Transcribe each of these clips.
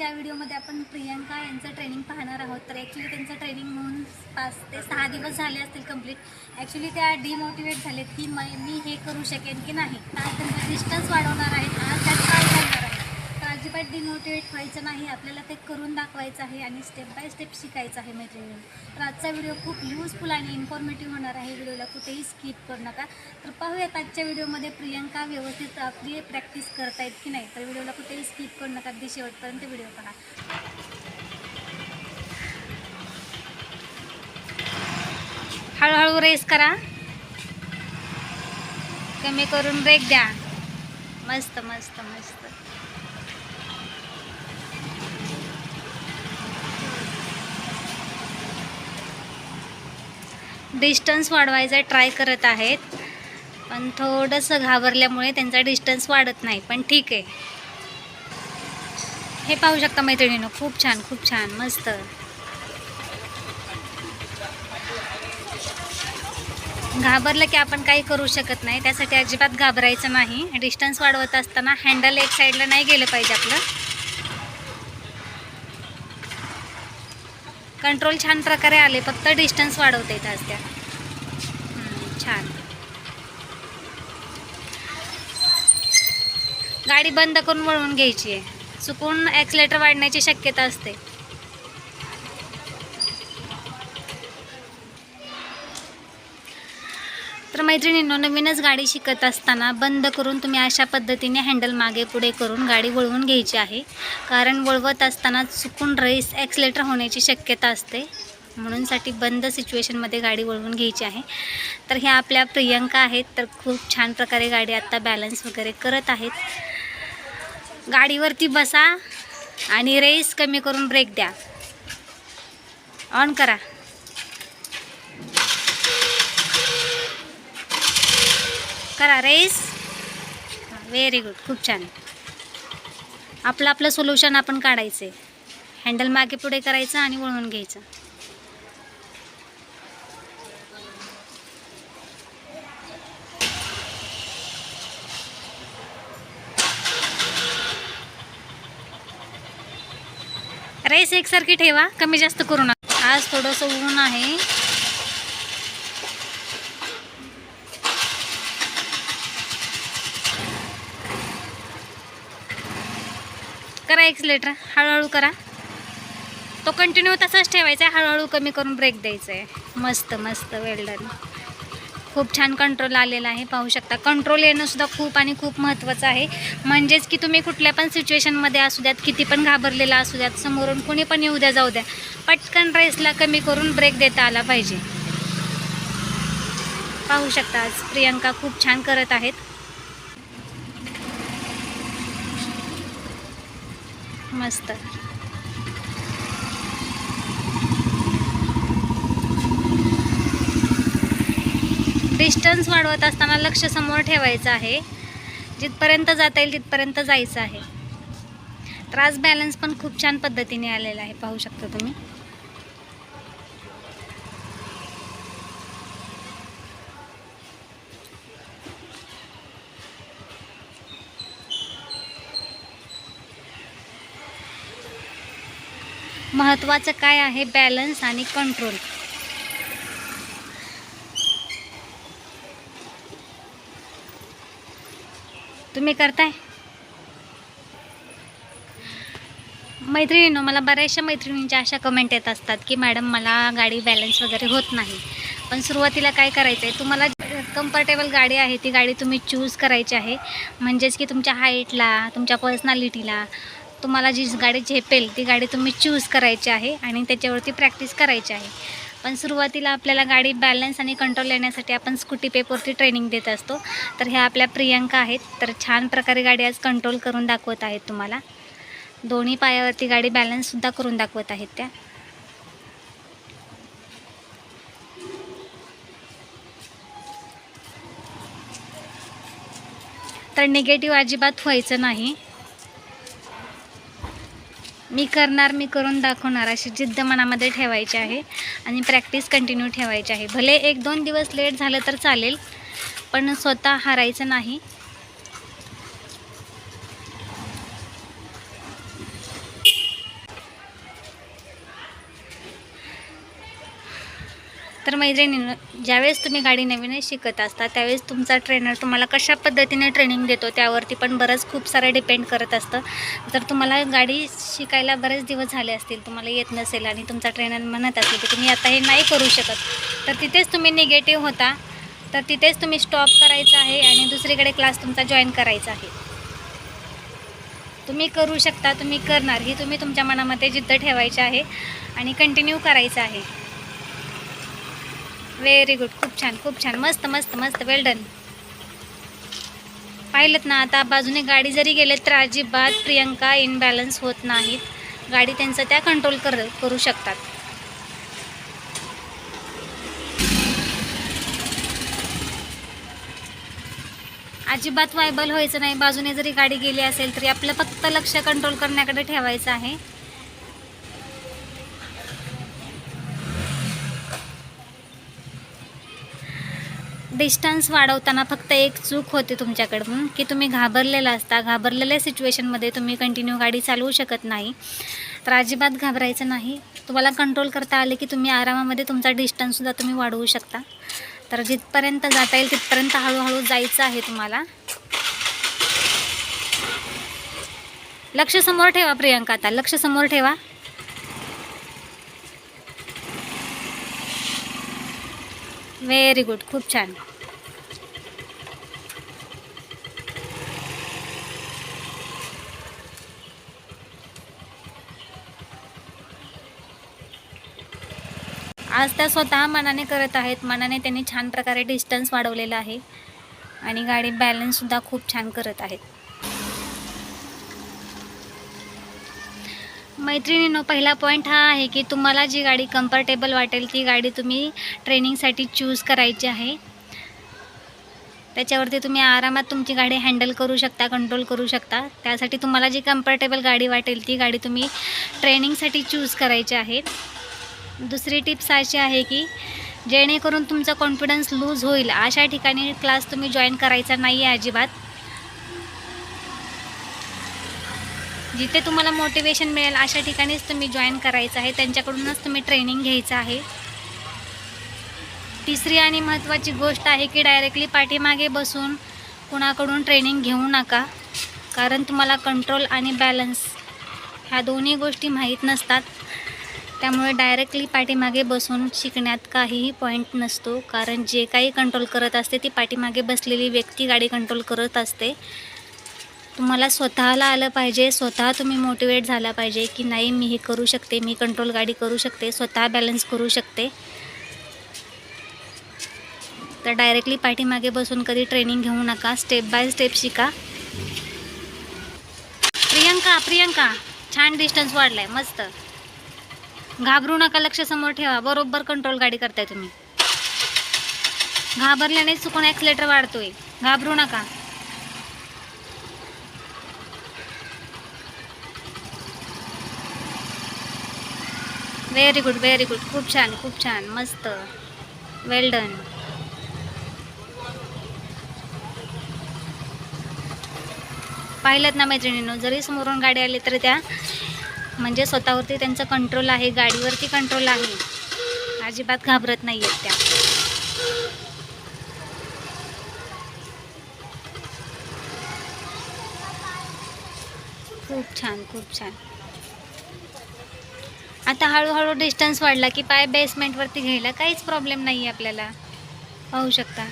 आजच्या व्हिडिओमध्ये आपण प्रियंका यांचं ट्रेनिंग पाहणार आहोत. तर ॲक्च्युली त्यांचं ट्रेनिंग होऊन पाच ते सहा दिवस झाले असतील कंप्लीट ॲक्च्युली त्या डिमोटिवेट झालेत की मी हे करू शकेन की नाही. आज त्यांचा डिस्टन्स वाढवणार आहेत. आज त्यात काय करणार आहे तर अजिबात डिमोटिवेट व्हायचं नाही. आपल्याला ते करून दाखवायचं आहे आणि स्टेप बाय स्टेप शिकायचं आहे मैत्रिणी तर आजचा व्हिडिओ खूप यूजफुल आणि इन्फॉर्मेटिव्ह होणार आहे. व्हिडिओला कुठेही स्किप करू नका. तर पाहूयात आजच्या व्हिडिओमध्ये प्रियंका व्यवस्थित आपली प्रॅक्टिस करतायत की नाही. तर व्हिडिओला कुठेही स्किप करू नका. अगदी शेवटपर्यंत व्हिडिओ पहा. हळूहळू रेस करा. कमी करून ब्रेक द्या. मस्त मस्त मस्त. डिस्टन्स वाढवायचा ट्राय करत आहेत. पण थोडंसं घाबरल्यामुळे त्यांचा डिस्टन्स वाढत नाही. पण ठीक आहे. हे पाहू शकता मैत्रिणीनं. खूप छान खूप छान. मस्त. घाबरलं की आपण काही करू शकत नाही. त्यासाठी अजिबात घाबरायचं नाही. डिस्टन्स वाढवत असताना हँडल एक साईडला नाही गेलं पाहिजे आपलं. कंट्रोल छान प्रकारे आले फक्त डिस्टन्स वाढवता येत आज त्या छान. गाडी बंद करून वळवून घ्यायची आहे. चुकून ॲक्सिलेटर वाढण्याची शक्यता असते. तर मैत्रिणींनो नवीनच गाडी शिकत असताना बंद करून तुम्ही अशा पद्धतीने हँडल मागे पुढे करून गाडी वळवून घ्यायची आहे. कारण वळवत असताना चुकून रेस ॲक्सिलेटर होण्याची शक्यता असते. म्हणूनसाठी बंद सिच्युएशनमध्ये गाडी वळवून घ्यायची आहे. तर ह्या आपल्या प्रियंका आहेत. तर खूप छान प्रकारे गाडी आत्ता बॅलन्स वगैरे करत आहेत. गाडीवरती बसा आणि रेस कमी करून ब्रेक द्या. ऑन करा. करा रेस व्हेरी गुड खूप छान. आपलं आपलं सोल्युशन आपण काढायचं. आहे हँडल मागे पुढे करायचं आणि वळवून घ्यायचं. रेस एकसारखी ठेवा. कमी जास्त करू नका. आज थोडंसं ऊन आहे. करा एक्सलेटर हळूहळू करा. तो कंटिन्यू तसाच ठेवायचा आहे हळूहळू कमी करून ब्रेक द्यायचा आहे. मस्त मस्त वेल्डन खूप छान कंट्रोल आलेला आहे पाहू शकता. कंट्रोल येणंसुद्धा खूप आणि खूप महत्त्वाचं आहे. म्हणजेच की तुम्ही कुठल्या पण सिच्युएशनमध्ये असू द्यात किती पण घाबरलेला असू द्यात समोरून कोणी पण येऊ द्या जाऊ द्या. पटकन रेसला कमी करून ब्रेक देता आला पाहिजे. पाहू शकता आज प्रियंका खूप छान करत आहेत. मस्त. डिस्टन्स वाढवत असताना लक्ष समोर ठेवायचं आहे. जिथपर्यंत जाता येईल तिथपर्यंत जायचं आहे. त्रास बॅलन्स पण खूप छान पद्धतीने आलेला आहे. पाहू शकता तुम्ही. महत्त्वाचं काय आहे? बॅलन्स आणि कंट्रोल. तुम्ही करताय? मैत्रिणींनो मला बऱ्याचशा मैत्रिणींच्या अशा कमेंट येत असतात की मॅडम मला गाडी बॅलन्स वगैरे होत नाही. पण सुरुवातीला काय करायचं आहे तुम्हाला कम्फर्टेबल गाडी आहे ती गाडी तुम्ही चूज करायची आहे. म्हणजेच की तुमच्या हाईटला तुमच्या पर्सनॅलिटीला तुम्हाला जी गाडी झेपेल ती गाडी तुम्ही चूज करायची आहे आणि त्याच्यावरती प्रॅक्टिस करायची आहे. पण सुरुवातीला आपल्याला गाडी बॅलन्स आणि कंट्रोल येण्यासाठी आपण स्कूटी पेपवरती ट्रेनिंग देत असतो. तर ह्या आपल्या प्रियंका आहेत. तर छान प्रकारे गाडी आज कंट्रोल करून दाखवत आहेत तुम्हाला. दोन्ही पायावरती गाडी बॅलन्ससुद्धा करून दाखवत आहेत त्या. तर निगेटिव्ह अजिबात व्हायचं नाही. मी करणार मी करून दाखवणार अशी जिद्द मनामध्ये ठेवायची आहे आणि प्रॅक्टिस कंटिन्यू ठेवायची आहे. भले एक दोन दिवस लेट झालं तर चालेल पण स्वतः हारायचं नाही. मैत्रिणीनं ज्यावेळेस तुम्ही गाडी नवीनच शिकत असता त्यावेळेस तुमचा ट्रेनर तुम्हाला कशा पद्धतीने ट्रेनिंग देतो त्यावरती पण बरंच खूप सारं डिपेंड करत असतं. जर तुम्हाला गाडी शिकायला बरेच दिवस झाले असतील तुम्हाला येत नसेल आणि तुमचा ट्रेनर म्हणत असेल की तुम्ही आता हे नाही करू शकत. तर तिथेच तुम्ही निगेटिव्ह होता. तर तिथेच तुम्ही स्टॉप करायचं आहे आणि दुसरीकडे क्लास तुमचा जॉईन करायचा आहे. तुम्ही करू शकता तुम्ही करणार ही तुम्ही तुमच्या मनामध्ये जिद्द ठेवायची आहे आणि कंटिन्यू करायचं आहे. व्हेरी गुड खूप छान खूप छान. मस्त मस्त मस्त. वेल डन पाहिलं ना आता बाजूने गाडी जरी गेले तर अजिबात प्रियंका इनबॅलन्स होत नाहीत. गाडी त्यांचं त्या कंट्रोल कर करू शकतात. अजिबात वायबल व्हायचं नाही. बाजूने जरी गाडी गेली असेल तरी आपलं फक्त लक्ष कंट्रोल करण्याकडे ठेवायचं आहे. डिस्टन्स वाढवताना फक्त एक चूक होते तुमच्याकडून की तुम्ही घाबरलेला असता. घाबरलेल्या सिच्युएशनमध्ये तुम्ही कंटिन्यू गाडी चालवू शकत नाही. तर अजिबात घाबरायचं नाही. तुम्हाला कंट्रोल करता आले की तुम्ही आरामामध्ये तुमचा डिस्टन्ससुद्धा तुम्ही वाढवू शकता. तर जिथपर्यंत जाता येईल तिथपर्यंत हळूहळू जायचं आहे तुम्हाला. लक्ष समोर ठेवा प्रियंका आता. लक्ष समोर ठेवा. व्हेरी गुड खूप छान. आज त्या स्वतः मनाने करत आहेत. मनाने त्यांनी छान प्रकारे डिस्टन्स वाढवलेला आहे. आणि गाडी बॅलन्ससुद्धा खूप छान करत आहेत. मैत्रिणींनो पहिला पॉईंट हा आहे की तुम्हाला जी गाडी कम्फर्टेबल वाटेल ती गाडी तुम्ही ट्रेनिंगसाठी चूज करायची आहे. त्याच्यावरती तुम्ही आरामात तुमची गाडी हँडल करू शकता कंट्रोल करू शकता. त्यासाठी तुम्हाला जी कम्फर्टेबल गाडी वाटेल ती गाडी तुम्ही ट्रेनिंगसाठी चूज करायची आहे. दुसरी टिप्स अशी आहे की जेणेकरून तुमचा कॉन्फिडन्स लूज होईल. अशा ठिकाणी क्लास तुम्ही जॉईन करायचा नाही आहे अजिबात. जिथे तुम्हाला मोटिवेशन मिळेल अशा ठिकाणीच तुम्ही जॉईन करायचं आहे. त्यांच्याकडूनच तुम्ही ट्रेनिंग घ्यायचं आहे. तिसरी आणि महत्त्वाची गोष्ट आहे की डायरेक्टली पाठीमागे बसून कुणाकडून ट्रेनिंग घेऊ नका. कारण तुम्हाला कंट्रोल आणि बॅलन्स ह्या दोन्ही गोष्टी माहीत नसतात. त्यामुळे डायरेक्टली पाठीमागे बसून शिकण्यात काहीही पॉईंट नसतो. कारण जे काही कंट्रोल करत असते ती पाठीमागे बसलेली व्यक्ती गाडी कंट्रोल करत असते. तुम्हाला स्वतःला आलं पाहिजे स्वतः तुम्ही मोटिवेट झाला पाहिजे की नाही मी हे करू शकते मी कंट्रोल गाडी करू शकते स्वतः बॅलन्स करू शकते. तर डायरेक्टली पाठीमागे बसून कधी ट्रेनिंग घेऊ नका स्टेप बाय स्टेप शिका. प्रियंका प्रियंका छान डिस्टन्स वाढलाय मस्त. घाबरू नका लक्ष समोर ठेवा. बरोबर कंट्रोल गाडी करताय तुम्ही. घाबरल्याने चुकून ॲक्सिलेटर वाढतोय. घाबरू नका. व्हेरी गुड व्हेरी गुड खूप छान खूप छान. मस्त. वेल डन पाहिलं ना मैत्रिणींनो जरी समोरून गाडी आली तरी त्या म्हणजे स्वतःवरती त्यांचा कंट्रोल आहे गाडीवरती कंट्रोल आहे. अजिबात घाबरत नाही आहेत त्या. खूप छान खूप छान. आता हळूहळू डिस्टन्स वाढला की पाय बेसमेंटवरती घ्यायला काहीच प्रॉब्लेम नाही आहे आपल्याला. पाहू शकता.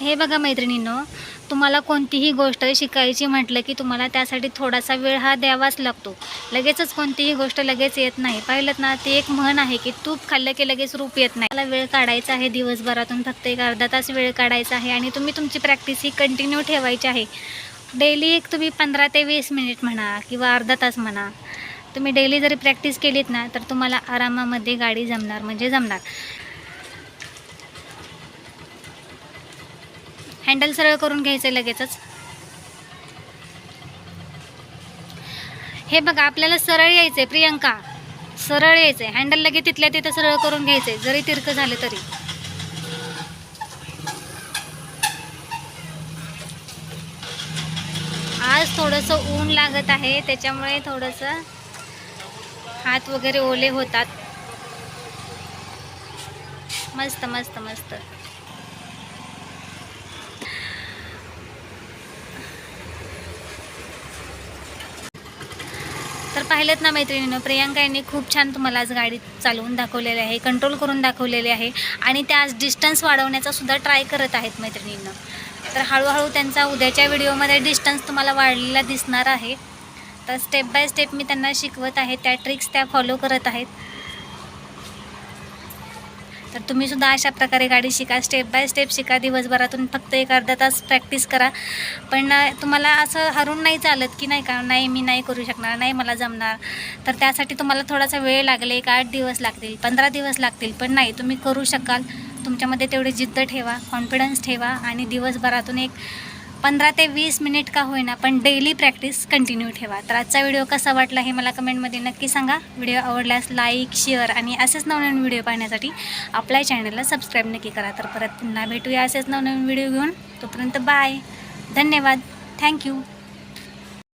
हे बघा मैत्रिणींनो तुम्हाला कोणतीही गोष्ट शिकायची म्हटलं की तुम्हाला त्यासाठी थोडासा वेळ हा द्यावाच लागतो. लगेचच कोणतीही गोष्ट लगेच येत नाही. पाहिलं ना ते एक म्हण आहे की तूप खाल्लं की लगेच रूप येत नाही. मला वेळ काढायचा आहे दिवसभरातून फक्त एक अर्धा तास वेळ काढायचा आहे आणि तुम्ही तुमची प्रॅक्टिस ही कंटिन्यू ठेवायची आहे. डेली एक तुम्ही पंधरा ते वीस मिनिट म्हणा किंवा अर्धा तास म्हणा तुम्ही डेली जरी प्रॅक्टिस केलीत ना तर तुम्हाला आरामामध्ये गाडी जमणार म्हणजे जमणार. हँडल सरळ करून घ्यायचं लगेचच. हे बघा आपल्याला सरळ यायचं आहे प्रियंका. सरळ यायचं आहे हँडल लगेच तिथल्या तिथं सरळ करून घ्यायचं आहे जरी तिरकं झालं तरी. आज थोडंसं ऊन लागत आहे त्याच्यामुळे थोडंसं हात वगैरे ओले होतात. मस्त मस्त मस्त. तर पाहिलं ना मैत्रिणीनं. प्रियांका यांनी खूप छान तुम्हाला आज गाडी चालवून दाखवलेली आहे कंट्रोल करून दाखवलेली आहे आणि त्या आज डिस्टन्स वाढवण्याचा सुद्धा ट्राय करत आहेत मैत्रिणींना. तर हळूहळू त्यांचा उद्याच्या व्हिडिओमध्ये डिस्टन्स तुम्हाला वाढलेला दिसणार आहे. तर स्टेप बाय स्टेप मी त्यांना शिकवत आहे त्या ट्रिक्स त्या फॉलो करत आहेत. तर तुम्ही सुद्धा अशा प्रकारे गाडी शिका स्टेप बाय स्टेप शिका. दिवसभरातून फक्त एक अर्धा तास प्रॅक्टिस करा. पण तुम्हाला असं हरून नाही चालत की नाही का नाही मी नाही करू शकणार नाही मला जमणार. तर त्यासाठी तुम्हाला थोडासा वेळ लागेल एक आठ दिवस लागतील पंधरा दिवस लागतील. पण नाही तुम्ही करू शकाल. तुमच्यामध्ये तेवढी जिद्द ठेवा कॉन्फिडन्स ठेवा आणि दिवसभरातून एक पंधरा ते वीस मिनिट का होईना पण डेली प्रॅक्टिस कंटिन्यू ठेवा. तर आजचा व्हिडिओ कसा वाटला हे मला कमेंटमध्ये नक्की सांगा. व्हिडिओ आवडल्यास लाईक शेअर आणि असेच नवनवीन व्हिडिओ पाहण्यासाठी आपल्या चॅनलला सबस्क्राईब नक्की करा. तर परत पुन्हा भेटूया असेच नवनवीन व्हिडिओ घेऊन. तोपर्यंत बाय धन्यवाद. थँक्यू